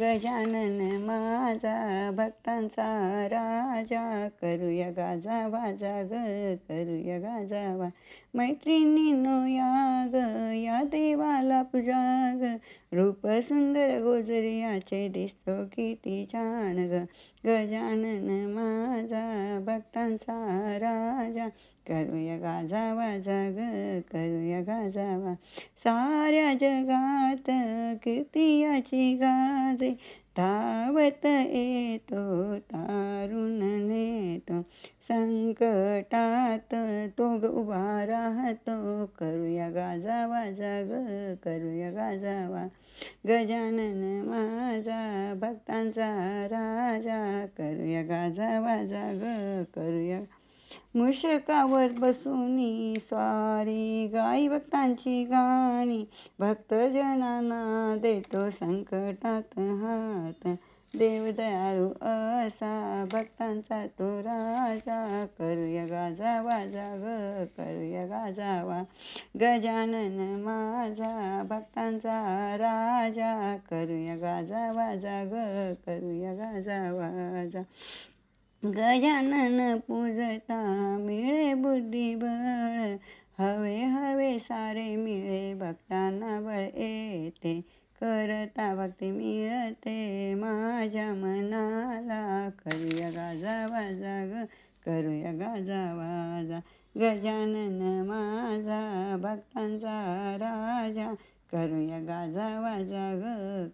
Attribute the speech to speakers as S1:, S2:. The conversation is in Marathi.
S1: गजानन माझा भक्तांचा राजा. करूया गाजा वाजा ग करूया गाजा वा. मैत्रिणी या या देवाला ग रूप सुंदर गोजरियाचे दिसतो किती छान ग. गजानन माझा भक्तांचा राजा. करूया गाजावा वाजा ग करूया गाजावा. साऱ्या जगात कीर्तियाची गाजे. धावत येतो तार संकटात तो उभा राहतो. करूया गाजा वाजा करूया गाजावा गजानन माझा भक्तांचा राजा. करूया गाजा वाजा करूया. मुशकावर बसूनी स्वारी गाई भक्तांची गाणी. भक्तजनांना देतो संकटात हात. देव दयाळू असा भक्तांचा तो राजा. करूया गाजा वाजा ग करूया गाजावा. गजानन माझा भक्तांचा राजा. करूया गाजा वाजा ग करूया गाजा वाजा गजानन पूजता मिळे बुद्धिबळ. हवे हवे सारे मिळे भक्तांना बळ येते. करता भक्ती मिळते. मा माझ्या मनाला करूया गाजा वाजा ग करूया गाजा वाजा. गजानन माझा भक्तांचा राजा करूया गाजा वाजा ग